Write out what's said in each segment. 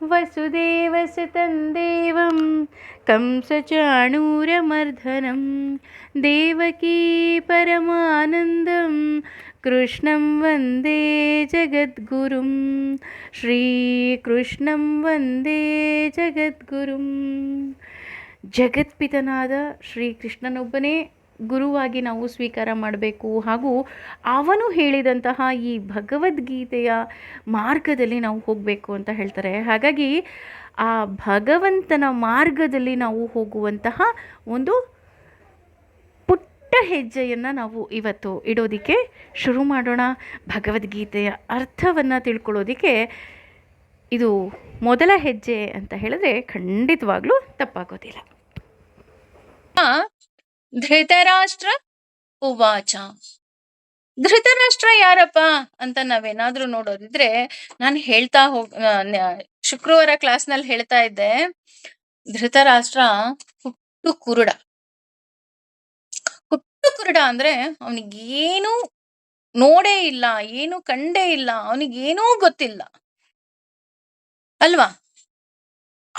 वसुदेवसुतं देवं कंसचाणूरमर्दनं देवकी परमानन्दं कृष्णं वन्दे जगद्गुरुं ಶ್ರೀಕೃಷ್ಣಂ ವಂದೇ ಜಗದ್ಗುರುಂ ಜಗತ್ಪಿತನಾದ ಶ್ರೀಕೃಷ್ಣನೊಬ್ಬನೇ ಗುರುವಾಗಿ ನಾವು ಸ್ವೀಕಾರ ಮಾಡಬೇಕು. ಹಾಗೂ ಅವನು ಹೇಳಿದಂತಹ ಈ ಭಗವದ್ಗೀತೆಯ ಮಾರ್ಗದಲ್ಲಿ ನಾವು ಹೋಗಬೇಕು ಅಂತ ಹೇಳ್ತಾರೆ. ಹಾಗಾಗಿ ಆ ಭಗವಂತನ ಮಾರ್ಗದಲ್ಲಿ ನಾವು ಹೋಗುವಂತಹ ಒಂದು ಪುಟ್ಟ ಹೆಜ್ಜೆಯನ್ನು ನಾವು ಇವತ್ತು ಇಡೋದಕ್ಕೆ ಶುರು ಮಾಡೋಣ. ಭಗವದ್ಗೀತೆಯ ಅರ್ಥವನ್ನು ತಿಳ್ಕೊಳ್ಳೋದಕ್ಕೆ ಇದು ಮೊದಲ ಹೆಜ್ಜೆ ಅಂತ ಹೇಳಿದ್ರೆ ಖಂಡಿತವಾಗ್ಲೂ ತಪ್ಪಾಗೋದಿಲ್ಲ. ಧೃತರಾಷ್ಟ್ರ ಉವಾಚ. ಧೃತರಾಷ್ಟ್ರ ಯಾರಪ್ಪ ಅಂತ ನಾವೇನಾದ್ರೂ ನೋಡೋದಿದ್ರೆ ನಾನು ಹೇಳ್ತಾ ಹೋಗ್ ಶುಕ್ರವಾರ ಕ್ಲಾಸ್ ಶುಕ್ರವಾರ ಕ್ಲಾಸ್ನಲ್ಲಿ ಹೇಳ್ತಾ ಇದ್ದೆ, ಧೃತರಾಷ್ಟ್ರ ಹುಟ್ಟು ಕುರುಡ. ಹುಟ್ಟು ಕುರುಡ ಅಂದ್ರೆ ಅವನಿಗೇನು ನೋಡೇ ಇಲ್ಲ, ಏನು ಕಂಡೇ ಇಲ್ಲ, ಅವನಿಗೇನೂ ಗೊತ್ತಿಲ್ಲ. ಅಲ್ವಾ?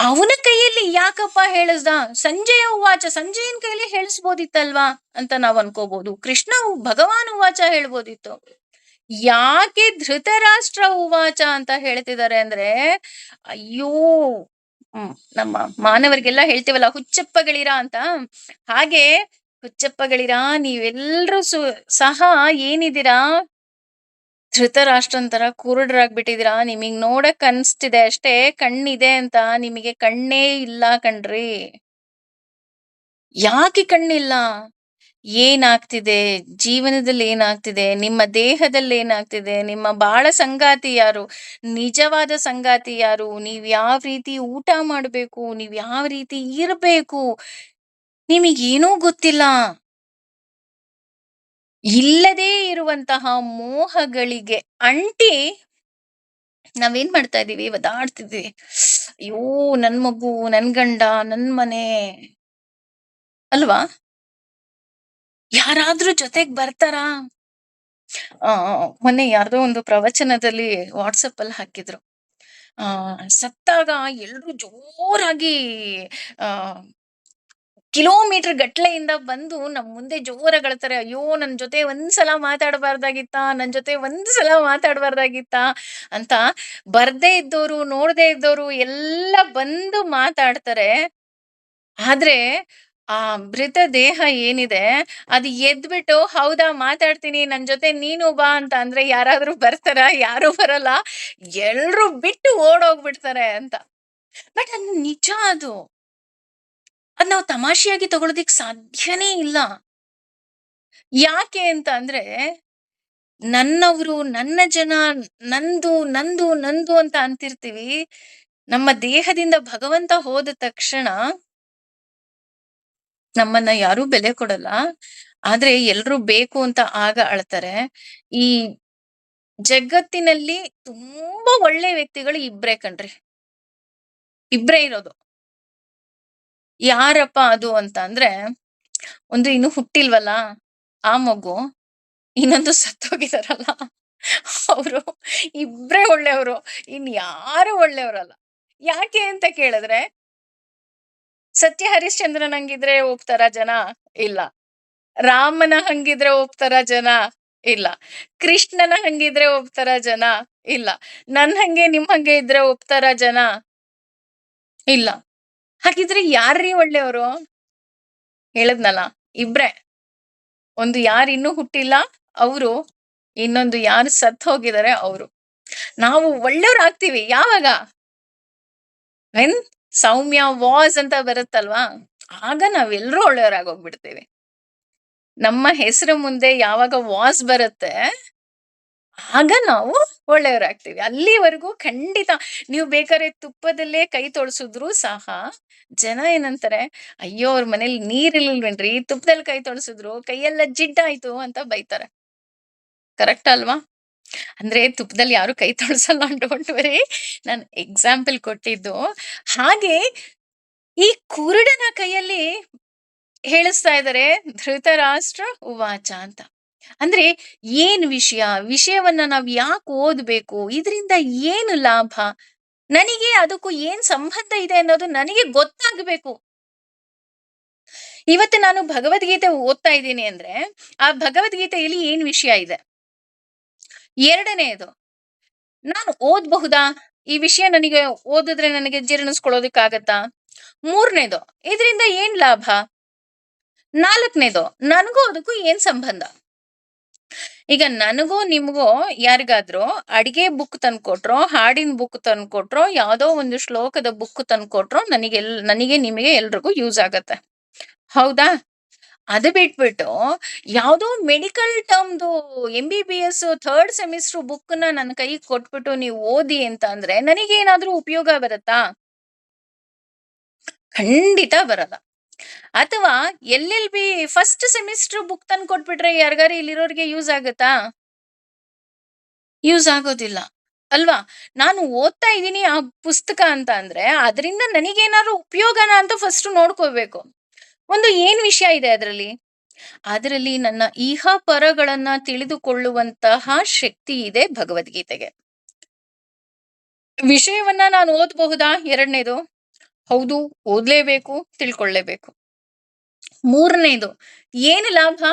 ಅವನ ಕೈಯಲ್ಲಿ ಯಾಕಪ್ಪ ಹೇಳಿಸ್ದ? ಸಂಜೆಯ ಉವಾಚ, ಸಂಜೆಯನ್ ಕೈಯಲ್ಲಿ ಹೇಳಿಸ್ಬೋದಿತ್ತಲ್ವಾ ಅಂತ ನಾವ್ ಅನ್ಕೋಬಹುದು ಕೃಷ್ಣ ಭಗವಾನ್ ಉವಾಚ ಹೇಳ್ಬೋದಿತ್ತು. ಯಾಕೆ ಧೃತರಾಷ್ಟ್ರ ಉವಾಚ ಅಂತ ಹೇಳ್ತಿದ್ದಾರೆ ಅಂದ್ರೆ, ಅಯ್ಯೋ ನಮ್ಮ ಮಾನವರಿಗೆಲ್ಲ ಹೇಳ್ತೀವಲ್ಲ, ಹುಚ್ಚಪ್ಪಗಳಿರಾ ಅಂತ. ಹಾಗೆ, ಹುಚ್ಚಪ್ಪಗಳಿರಾ, ನೀವೆಲ್ರೂ ಸು, ಸಹ ಏನಿದ್ದೀರಾ? ಧೃತರಾಷ್ಟ್ರನ್ ತರ ಕುರುಡರಾಗ್ಬಿಟ್ಟಿದೀರಾ ನಿಮಗ್ ನೋಡಕ್ ಅನ್ಸ್ತಿದೆ ಅಷ್ಟೇ. ಕಣ್ಣಿದೆ ಅಂತ ನಿಮಗೆ ಕಣ್ಣೇ ಇಲ್ಲ ಕಣ್ರಿ. ಯಾಕೆ ಕಣ್ಣಿಲ್ಲ? ಏನಾಗ್ತಿದೆ? ಜೀವನದಲ್ಲಿ ಏನಾಗ್ತಿದೆ? ನಿಮ್ಮ ದೇಹದಲ್ಲಿ ಏನಾಗ್ತಿದೆ? ನಿಮ್ಮ ಬಾಳ ಸಂಗಾತಿ ಯಾರು? ನಿಜವಾದ ಸಂಗಾತಿ ಯಾರು? ನೀವ್ ಯಾವ ರೀತಿ ಊಟ ಮಾಡ್ಬೇಕು? ನೀವ್ ಯಾವ ರೀತಿ ಇರ್ಬೇಕು? ನಿಮಗೇನೂ ಗೊತ್ತಿಲ್ಲ. ಇಲ್ಲದೇ ಇರುವಂತಹ ಮೋಹಗಳಿಗೆ ಅಂಟಿ ನಾವೇನ್ ಮಾಡ್ತಾ ಇದೀವಿ? ಒದಾಡ್ತಿದ್ವಿ ಅಯ್ಯೋ, ನನ್ ಮಗು, ನನ್ ಗಂಡ, ನನ್ ಮನೆ. ಅಲ್ವಾ? ಯಾರಾದ್ರೂ ಜೊತೆಗ್ ಬರ್ತಾರಾ? ಆ, ಮೊನ್ನೆ ಯಾರ್ದೋ ಒಂದು ಪ್ರವಚನದಲ್ಲಿ ವಾಟ್ಸಪ್ ಅಲ್ಲಿ ಹಾಕಿದ್ರು. ಆ, ಸತ್ತಾಗ ಎಲ್ರು ಜೋರಾಗಿ, ಆ ಕಿಲೋಮೀಟರ್ ಗಟ್ಲೆಯಿಂದ ಬಂದು ನಮ್ಮ ಮುಂದೆ ಜೋರಾಗಳ್ತಾರೆ ಅಯ್ಯೋ ನನ್ನ ಜೊತೆ ಒಂದ್ಸಲ ಮಾತಾಡಬಾರ್ದಾಗಿತ್ತ ನನ್ನ ಜೊತೆ ಒಂದ್ಸಲ ಮಾತಾಡಬಾರ್ದಾಗಿತ್ತ ಅಂತ ಬರ್ದೇ ಇದ್ದೋರು, ನೋಡದೇ ಇದ್ದೋರು ಎಲ್ಲ ಬಂದು ಮಾತಾಡ್ತಾರೆ. ಆದ್ರೆ ಆ ಮೃತ ದೇಹ ಏನಿದೆ, ಅದು ಎದ್ಬಿಟ್ಟು, ಹೌದಾ, ಮಾತಾಡ್ತೀನಿ ನನ್ನ ಜೊತೆ ನೀನು ಬಾ ಅಂತ ಅಂದ್ರೆ ಯಾರಾದ್ರೂ ಬರ್ತಾರ, ಯಾರು ಬರಲ್ಲ, ಎಲ್ರು ಬಿಟ್ಟು ಓಡೋಗ್ಬಿಡ್ತಾರೆ ಅಂತ. ಬಟ್ ಅದು ನಿಜ ಅದು. ಅದ್ ನಾವು ತಮಾಷೆಯಾಗಿ ತಗೊಳೋದಿಕ್ ಸಾಧ್ಯನೇ ಇಲ್ಲ. ಯಾಕೆ ಅಂತ ಅಂದ್ರೆ, ನನ್ನವರು, ನನ್ನ ಜನ, ನಂದು ನಂದು ನಂದು ಅಂತ ಅಂತಿರ್ತೀವಿ. ನಮ್ಮ ದೇಹದಿಂದ ಭಗವಂತ ಹೋದ ತಕ್ಷಣ ನಮ್ಮನ್ನ ಯಾರೂ ಬೆಲೆ ಕೊಡಲ್ಲ. ಆದ್ರೆ ಎಲ್ರು ಬೇಕು ಅಂತ ಆಗ ಅಳ್ತಾರೆ. ಈ ಜಗತ್ತಿನಲ್ಲಿ ತುಂಬಾ ಒಳ್ಳೆ ವ್ಯಕ್ತಿಗಳು ಇಬ್ರೇ ಕಣ್ರಿ. ಇಬ್ರೇ ಇರೋದು. ಯಾರಪ್ಪ ಅದು ಅಂತ ಅಂದ್ರೆ, ಒಂದು ಇನ್ನು ಹುಟ್ಟಿಲ್ವಲ್ಲ? ಆ ಮಗು ಇನ್ನೊಂದು ಸತ್ತೋಗಿದಾರಲ್ಲ? ಅವರು ಇಬ್ರೇ ಒಳ್ಳೆಯವರು, ಇನ್ ಯಾರು ಒಳ್ಳೆಯವರಲ್ಲ. ಯಾಕೆ ಅಂತ ಕೇಳಿದ್ರೆ, ಸತ್ಯ ಹರಿಶ್ಚಂದ್ರನ್ ಹಂಗಿದ್ರೆ ಹೋಗ್ತಾರ ಜನ? ಇಲ್ಲ. ರಾಮನ ಹಂಗಿದ್ರೆ ಹೋಗ್ತಾರ ಜನ? ಇಲ್ಲ. ಕೃಷ್ಣನ ಹಂಗಿದ್ರೆ ಹೋಗ್ತಾರ ಜನ? ಇಲ್ಲ. ನನ್ ಹಂಗೆ ನಿಮ್ ಹಂಗೆ ಇದ್ರೆ ಹೋಗ್ತಾರ ಜನ? ಇಲ್ಲ. ಹಾಗಿದ್ರೆ ಯಾರ್ರೀ ಒಳ್ಳೆಯವರು? ಹೇಳದ್ನಲ್ಲ, ಇಬ್ರೇ. ಒಂದು ಯಾರು ಇನ್ನೂ ಹುಟ್ಟಿಲ್ಲ, ಅವರು ಇನ್ನೊಂದು ಯಾರು ಸತ್ತು ಹೋಗಿದ್ದಾರೆ ಅವರು. ನಾವು ಒಳ್ಳೆಯವ್ರು ಆಗ್ತೀವಿ ಯಾವಾಗ? ವೆನ್ ಸೌಮ್ಯ, ವಾಸ್ ಅಂತ ಬರುತ್ತಲ್ವಾ? ಆಗ ನಾವೆಲ್ಲರೂ ಒಳ್ಳೆಯವರಾಗೋಗ್ಬಿಡ್ತೀವಿ ನಮ್ಮ ಹೆಸರು ಮುಂದೆ ಯಾವಾಗ ವಾಸ್ ಬರುತ್ತೆ ಆಗ ನಾವು ಒಳ್ಳೆಯವರಾಗ್ತೀವಿ. ಅಲ್ಲಿವರೆಗೂ ಖಂಡಿತ ನೀವು ಬೇಕಾದ್ರೆ ತುಪ್ಪದಲ್ಲೇ ಕೈ ತೊಳ್ಸಿದ್ರು ಸಹ ಜನ ಏನಂತಾರೆ, ಅಯ್ಯೋ, ಅವ್ರ ಮನೇಲಿ ನೀರಿರ್ಲಿಲ್ವೇನ್ರಿ ತುಪ್ಪದಲ್ಲಿ ಕೈ ತೊಳ್ಸಿದ್ರು, ಕೈಯೆಲ್ಲ ಜಿಡ್ಡಾಯ್ತು ಅಂತ ಬೈತಾರೆ. ಕರೆಕ್ಟ್ ಅಲ್ವಾ? ಅಂದ್ರೆ ತುಪ್ಪದಲ್ಲಿ ಯಾರು ಕೈ ತೊಳ್ಸಲ್ಲ ಡೋಂಟ್ ವರಿ ನಾನು ಎಕ್ಸಾಂಪಲ್ ಕೊಟ್ಟಿದ್ದು. ಹಾಗೆ ಈ ಕುರುಡನ ಕೈಯಲ್ಲಿ ಹೇಳಿಸ್ತಾ ಇದ್ದಾರೆ ಧೃತರಾಷ್ಟ್ರ ಉವಾಚ ಅಂತ. ಅಂದ್ರೆ ಏನ್ ವಿಷಯ? ವಿಷಯವನ್ನ ನಾವ್ ಯಾಕೆ ಓದ್ಬೇಕು? ಇದರಿಂದ ಏನು ಲಾಭ? ನನಗೆ ಅದಕ್ಕೂ ಏನ್ ಸಂಬಂಧ ಇದೆ ಅನ್ನೋದು ನನಗೆ ಗೊತ್ತಾಗಬೇಕು. ಇವತ್ತು ನಾನು ಭಗವದ್ಗೀತೆ ಓದ್ತಾ ಇದ್ದೀನಿ ಅಂದ್ರೆ, ಆ ಭಗವದ್ಗೀತೆಯಲ್ಲಿ ಏನ್ ವಿಷಯ ಇದೆ? ಎರಡನೆಯದು ನಾನು ಓದ್ಬಹುದಾ? ಈ ವಿಷಯ ನನಗೆ ಓದಿದ್ರೆ ನನಗೆ ಜೀರ್ಣಿಸ್ಕೊಳ್ಳೋದಕ್ಕಾಗತ್ತಾ? ಮೂರನೇದು, ಇದರಿಂದ ಏನ್ ಲಾಭ? ನಾಲ್ಕನೇದು, ನನಗೂ ಅದಕ್ಕೂ ಏನ್ ಸಂಬಂಧ? ಈಗ ನನಗೂ ನಿಮಗೂ ಯಾರಿಗಾದ್ರೂ ಅಡಿಗೆ ಬುಕ್ ತಂದ್ಕೊಟ್ರೋ, ಹಾಡಿನ ಬುಕ್ ತಂದ್ಕೊಟ್ರೋ, ಯಾವುದೋ ಒಂದು ಶ್ಲೋಕದ ಬುಕ್ ತಂದ್ಕೊಟ್ರೋ ನನಗೆ ಎಲ್ ನನಗೆ ನಿಮಗೆ ಎಲ್ರಿಗೂ ಯೂಸ್ ಆಗತ್ತೆ. ಹೌದಾ? ಅದು ಬಿಟ್ಬಿಟ್ಟು ಯಾವುದೋ medical ಟರ್ಮ್ದು M B B S third semester ಬುಕ್ನ ನನ್ನ ಕೈಗೆ ಕೊಟ್ಬಿಟ್ಟು ನೀವು ಓದಿ ಅಂತ ಅಂದ್ರೆ ನನಗೇನಾದ್ರೂ ಉಪಯೋಗ ಬರುತ್ತಾ? ಖಂಡಿತ ಬರಲ್ಲ. ಅಥವಾ L L B first semester book ತಂದು ಕೊಟ್ಬಿಟ್ರೆ ಯಾರಿಗಾರು ಇಲ್ಲಿರೋರಿಗೆ ಯೂಸ್ ಆಗುತ್ತಾ? ಯೂಸ್ ಆಗೋದಿಲ್ಲ. ಅಲ್ವಾ? ನಾನು ಓದ್ತಾ ಇದ್ದೀನಿ ಆ ಪುಸ್ತಕ ಅಂತ ಅಂದ್ರೆ ಅದರಿಂದ ನನಗೇನಾದ್ರು ಉಪಯೋಗನ ಅಂತ ಫಸ್ಟ್ ನೋಡ್ಕೋಬೇಕು ಒಂದು ಏನ್ ವಿಷಯ ಇದೆ ಅದರಲ್ಲಿ? ಅದರಲ್ಲಿ ನನ್ನ ಇಹ ಪರಗಳನ್ನ ತಿಳಿದುಕೊಳ್ಳುವಂತಹ ಶಕ್ತಿ ಇದೆ ಭಗವದ್ಗೀತೆಗೆ. ವಿಷಯವನ್ನ ನಾನು ಓದಬಹುದಾ ಎರಡನೇದು? ಹೌದು, ಓದ್ಲೇಬೇಕು ತಿಳ್ಕೊಳ್ಳೇಬೇಕು ಮೂರನೇದು, ಏನು ಲಾಭ?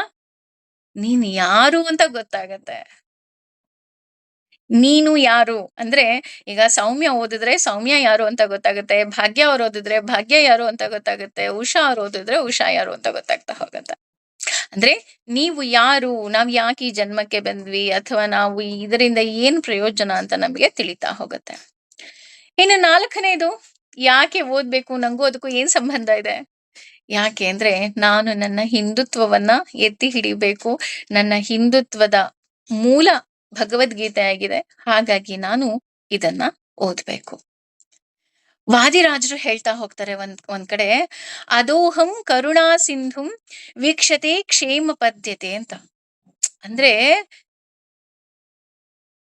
ನೀನ್ ಯಾರು ಅಂತ ಗೊತ್ತಾಗತ್ತೆ. ನೀನು ಯಾರು? ಅಂದ್ರೆ, ಈಗ ಸೌಮ್ಯ ಓದಿದ್ರೆ ಸೌಮ್ಯ ಯಾರು ಅಂತ ಗೊತ್ತಾಗುತ್ತೆ, ಭಾಗ್ಯ ಅವ್ರು ಓದಿದ್ರೆ ಭಾಗ್ಯ ಯಾರು ಅಂತ ಗೊತ್ತಾಗುತ್ತೆ, ಉಷಾ ಅವ್ರು ಓದಿದ್ರೆ ಉಷಾ ಯಾರು ಅಂತ ಗೊತ್ತಾಗ್ತಾ ಹೋಗುತ್ತೆ. ಅಂದ್ರೆ, ನೀವು ಯಾರು? ನಾವ್ ಯಾಕೆ ಈ ಜನ್ಮಕ್ಕೆ ಬಂದ್ವಿ? ಅಥವಾ ನಾವು ಇದರಿಂದ ಏನ್ ಪ್ರಯೋಜನ ಅಂತ ನಮ್ಗೆ ತಿಳಿತಾ ಹೋಗುತ್ತೆ. ಇನ್ನು ನಾಲ್ಕನೇದು, ಯಾಕೆ ಓದ್ಬೇಕು? ನಂಗೂ ಅದಕ್ಕೂ ಏನ್ ಸಂಬಂಧ ಇದೆ? ಯಾಕೆ ಅಂದ್ರೆ ನಾನು ನನ್ನ ಹಿಂದುತ್ವವನ್ನ ಎತ್ತಿ ಹಿಡಿಬೇಕು. ನನ್ನ ಹಿಂದುತ್ವದ ಮೂಲ ಭಗವದ್ಗೀತೆ ಆಗಿದೆ. ಹಾಗಾಗಿ ನಾನು ಇದನ್ನ ಓದ್ಬೇಕು. ವಾದಿರಾಜರು ಹೇಳ್ತಾ ಹೋಗ್ತಾರೆ ಒಂದ್ ಒಂದ್ ಕಡೆ, ಅದೋಹಂ ಕರುಣಾ ಸಿಂಧುಂ ವೀಕ್ಷತೆ ಕ್ಷೇಮ ಪದ್ಯತೆ ಅಂತ. ಅಂದ್ರೆ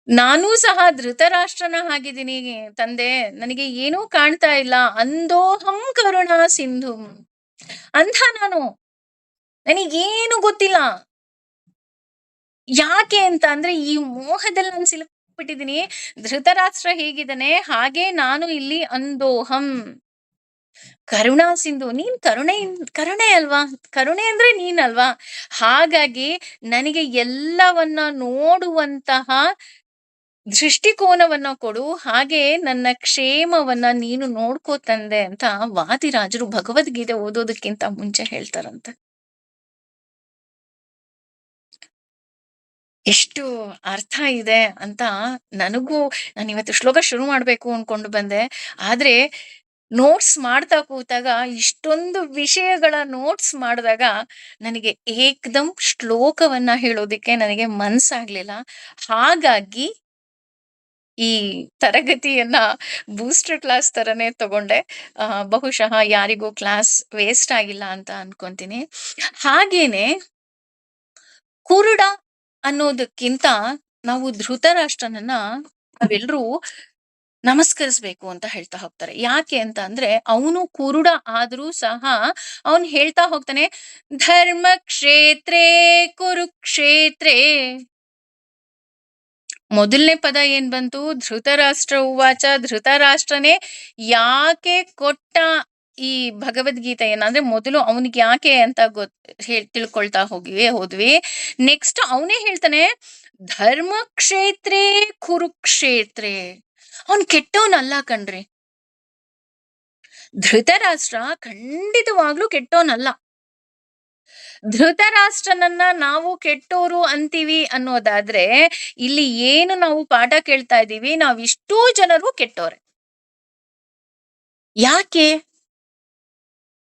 ನಾನೂ ಸಹ ಧೃತರಾಷ್ಟ್ರನ ಆಗಿದ್ದೀನಿ ತಂದೆ. ನನಗೆ ಏನೂ ಕಾಣ್ತಾ ಇಲ್ಲ. ಅಂದೋಹಂ ಕರುಣಾ ಸಿಂಧುಂ. ಅಂಥ ನಾನು. ನನಗೇನು ಗೊತ್ತಿಲ್ಲ. ಯಾಕೆ ಅಂತ ಅಂದ್ರೆ ಈ ಮೋಹದಲ್ಲಿ ನಾನು ಸಿಲುಕ್ಬಿಟ್ಟಿದ್ದೀನಿ. ಧೃತರಾಷ್ಟ್ರ ಹೇಗಿದ್ದಾನೆ? ಹಾಗೆ ನಾನು ಇಲ್ಲಿ ಅಂದೋಹಂ. ಕರುಣಾ ಸಿಂಧು, ನೀನ್ ಕರುಣೆ ಕರುಣೆ ಅಲ್ವಾ? ಕರುಣೆ ಅಂದ್ರೆ ನೀನಲ್ವಾ? ಹಾಗಾಗಿ ನನಗೆ ಎಲ್ಲವನ್ನ ನೋಡುವಂತಹ ದೃಷ್ಟಿಕೋನವನ್ನ ಕೊಡು, ಹಾಗೆ ನನ್ನ ಕ್ಷೇಮವನ್ನ ನೀನು ನೋಡ್ಕೋ ತಂದೆ ಅಂತ ವಾದಿರಾಜರು ಭಗವದ್ಗೀತೆ ಓದೋದಕ್ಕಿಂತ ಮುಂಚೆ ಹೇಳ್ತಾರಂತೆ. ಎಷ್ಟು ಅರ್ಥ ಇದೆ ಅಂತ ನನಗೂ ನಾನು ಇವತ್ತು ಶ್ಲೋಕ ಶುರು ಮಾಡ್ಬೇಕು ಅನ್ಕೊಂಡು ಬಂದೆ. ಆದ್ರೆ ನೋಟ್ಸ್ ಮಾಡ್ತಾ ಕೂತಾಗ, ಇಷ್ಟೊಂದು ವಿಷಯಗಳ ನೋಟ್ಸ್ ಮಾಡಿದಾಗ ನನಗೆ ಏಕ್ದಮ್ ಶ್ಲೋಕವನ್ನ ಹೇಳೋದಿಕ್ಕೆ ನನಗೆ ಮನ್ಸಾಗ್ಲಿಲ್ಲ. ಹಾಗಾಗಿ ಈ ತರಗತಿಯನ್ನ ಬೂಸ್ಟರ್ ಕ್ಲಾಸ್ ತರನೇ ತಗೊಂಡೆ. ಬಹುಶಃ ಯಾರಿಗೂ ಕ್ಲಾಸ್ ವೇಸ್ಟ್ ಆಗಿಲ್ಲ ಅಂತ ಅನ್ಕೊಂತೀನಿ. ಹಾಗೇನೆ ಕುರುಡ ಅನ್ನೋದಕ್ಕಿಂತ ನಾವು ಧೃತರಾಷ್ಟ್ರನನ್ನ ನಾವೆಲ್ಲರೂ ನಮಸ್ಕರಿಸ್ಬೇಕು ಅಂತ ಹೇಳ್ತಾ ಹೋಗ್ತಾರೆ. ಯಾಕೆ ಅಂತ ಅಂದ್ರೆ ಅವನು ಕುರುಡ ಆದ್ರೂ ಸಹ ಅವನು ಹೇಳ್ತಾ ಹೋಗ್ತಾನೆ ಧರ್ಮ ಕ್ಷೇತ್ರೇ ಕುರುಕ್ಷೇತ್ರೇ ಮೊದಲನೇ ಪದ ಏನ್ ಬಂತು? ಧೃತರಾಷ್ಟ್ರ ಉವಾಚ. ಧೃತರಾಷ್ಟ್ರನೇ ಯಾಕೆ ಕೊಟ್ಟ ಈ ಭಗವದ್ಗೀತೆಯನ್ನ ಅಂದ್ರೆ ಮೊದಲು ಅವನಿಗೆ ಯಾಕೆ ಅಂತ ಗೊತ್ ಹೇಳ್ ತಿಳ್ಕೊಳ್ತಾ ಹೋಗಿವಿ, ಹೋದ್ವಿ. ನೆಕ್ಸ್ಟ್ ಅವನೇ ಹೇಳ್ತಾನೆ ಧರ್ಮ ಕ್ಷೇತ್ರೇ ಕುರುಕ್ಷೇತ್ರೇ. ಅವನ್ ಕೆಟ್ಟವನಲ್ಲ ಕಣ್ರಿ. ಧೃತರಾಷ್ಟ್ರ ಖಂಡಿತವಾಗ್ಲೂ ಕೆಟ್ಟವನಲ್ಲ ಧೃತರಾಷ್ಟ್ರನನ್ನ ನಾವು ಕೆಟ್ಟೋರು ಅಂತೀವಿ ಅನ್ನೋದಾದ್ರೆ, ಇಲ್ಲಿ ಏನು ನಾವು ಪಾಠ ಕೇಳ್ತಾ ಇದ್ದೀವಿ, ನಾವ್ ಇಷ್ಟೂ ಜನರು ಕೆಟ್ಟೋರೆ. ಯಾಕೆ?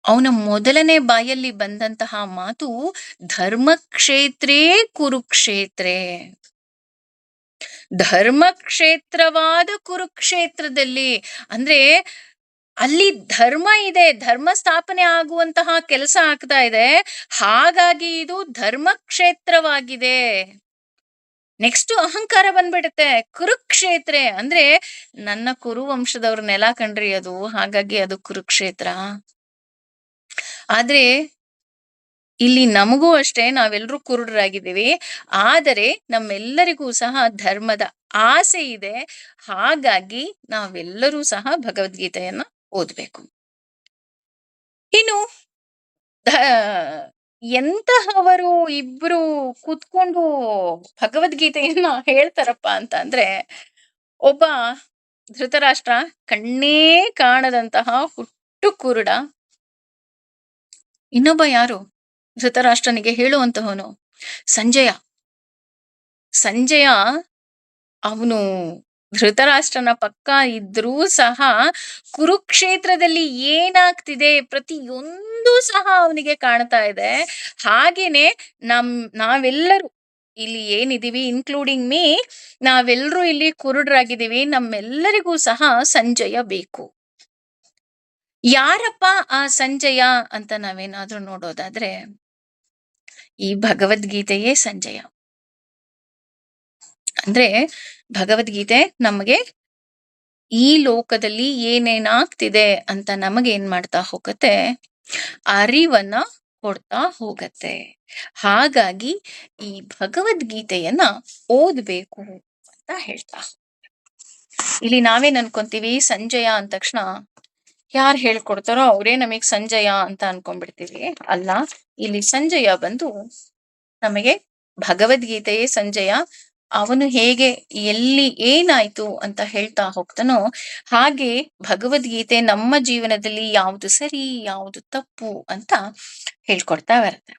ಅವನ ಮೊದಲನೇ ಬಾಯಲ್ಲಿ ಬಂದಂತಹ ಮಾತು, ಧರ್ಮಕ್ಷೇತ್ರೇ ಕುರುಕ್ಷೇತ್ರೇ. ಧರ್ಮಕ್ಷೇತ್ರವಾದ ಕುರುಕ್ಷೇತ್ರದಲ್ಲಿ, ಅಂದ್ರೆ ಅಲ್ಲಿ ಧರ್ಮ ಇದೆ, ಧರ್ಮ ಸ್ಥಾಪನೆ ಆಗುವಂತಹ ಕೆಲಸ ಆಗ್ತಾ ಇದೆ. ಹಾಗಾಗಿ ಇದು ಧರ್ಮ ಕ್ಷೇತ್ರವಾಗಿದೆ ನೆಕ್ಸ್ಟ್ ಅಹಂಕಾರ ಬಂದ್ಬಿಡುತ್ತೆ. ಕುರುಕ್ಷೇತ್ರ ಅಂದ್ರೆ ನನ್ನ ಕುರು ವಂಶದವ್ರ ನೆಲ ಕಣ್ರಿ ಅದು, ಹಾಗಾಗಿ ಅದು ಕುರುಕ್ಷೇತ್ರ. ಆದ್ರೆ ಇಲ್ಲಿ ನಮಗೂ ಅಷ್ಟೇ ನಾವೆಲ್ಲರೂ ಕುರುಡರಾಗಿದ್ದೀವಿ. ಆದರೆ ನಮ್ಮೆಲ್ಲರಿಗೂ ಸಹ ಧರ್ಮದ ಆಸೆ ಇದೆ. ಹಾಗಾಗಿ ನಾವೆಲ್ಲರೂ ಸಹ ಭಗವದ್ಗೀತೆಯನ್ನ ಓದ್ಬೇಕು. ಇನ್ನು ಎಂತಹವರು ಇಬ್ರು ಕೂತ್ಕೊಂಡು ಭಗವದ್ಗೀತೆಯನ್ನ ಹೇಳ್ತಾರಪ್ಪ ಅಂತ ಅಂದ್ರೆ ಒಬ್ಬ ಧೃತರಾಷ್ಟ್ರ ಕಣ್ಣೇ ಕಾಣದಂತಹ ಹುಟ್ಟು ಕುರುಡ ಇನ್ನೊಬ್ಬ ಯಾರು? ಧೃತರಾಷ್ಟ್ರನಿಗೆ ಹೇಳುವಂತಹವನು ಸಂಜಯ. ಸಂಜಯ ಅವನು ಧೃತರಾಷ್ಟ್ರನ ಪಕ್ಕ ಇದ್ರೂ ಸಹ ಕುರುಕ್ಷೇತ್ರದಲ್ಲಿ ಏನಾಗ್ತಿದೆ ಪ್ರತಿಯೊಂದು ಸಹ ಅವನಿಗೆ ಕಾಣ್ತಾ ಇದೆ. ಹಾಗೇನೆ ನಮ್, ನಾವೆಲ್ಲರೂ ಇಲ್ಲಿ ಏನಿದೀವಿ ಇನ್ಕ್ಲೂಡಿಂಗ್ ಮೀ ನಾವೆಲ್ಲರೂ ಇಲ್ಲಿ ಕುರುಡ್ರಾಗಿದ್ದೀವಿ, ನಮ್ಮೆಲ್ಲರಿಗೂ ಸಹ ಸಂಜಯ ಬೇಕು. ಯಾರಪ್ಪ ಆ ಸಂಜಯ ಅಂತ ನಾವೇನಾದ್ರೂ ನೋಡೋದಾದ್ರೆ ಈ ಭಗವದ್ಗೀತೆಯೇ ಸಂಜಯ. ಅಂದ್ರೆ ಭಗವದ್ಗೀತೆ ನಮಗೆ ಈ ಲೋಕದಲ್ಲಿ ಏನೇನಾಗ್ತಿದೆ ಅಂತ ನಮಗೆ ಏನ್ ಮಾಡ್ತಾ ಹೋಗತ್ತೆ? ಅರಿವನ್ನ ಕೊಡ್ತಾ ಹೋಗತ್ತೆ. ಹಾಗಾಗಿ ಈ ಭಗವದ್ಗೀತೆಯನ್ನ ಓದ್ಬೇಕು ಅಂತ ಹೇಳ್ತಾ. ಇಲ್ಲಿ ನಾವೇನ್ ಅನ್ಕೊಂತೀವಿ? ಸಂಜಯ ಅಂದ ತಕ್ಷಣ ಯಾರು ಹೇಳ್ಕೊಡ್ತಾರೋ ಅವರೇ ನಮಗ್ ಸಂಜಯ ಅಂತ ಅನ್ಕೊಂಡ್ಬಿಡ್ತೀವಿ. ಅಲ್ಲ, ಇಲ್ಲಿ ಸಂಜಯ ಬಂದು ನಮಗೆ ಭಗವದ್ಗೀತೆಯೇ ಸಂಜಯ ಅವನು ಹೇಗೆ, ಎಲ್ಲಿ ಏನಾಯ್ತು ಅಂತ ಹೇಳ್ತಾ ಹೋಗ್ತಾನೋ ಹಾಗೆ ಭಗವದ್ಗೀತೆ ನಮ್ಮ ಜೀವನದಲ್ಲಿ ಯಾವುದು ಸರಿ, ಯಾವುದು ತಪ್ಪು ಅಂತ ಹೇಳ್ಕೊಡ್ತಾ ಬರುತ್ತೆ.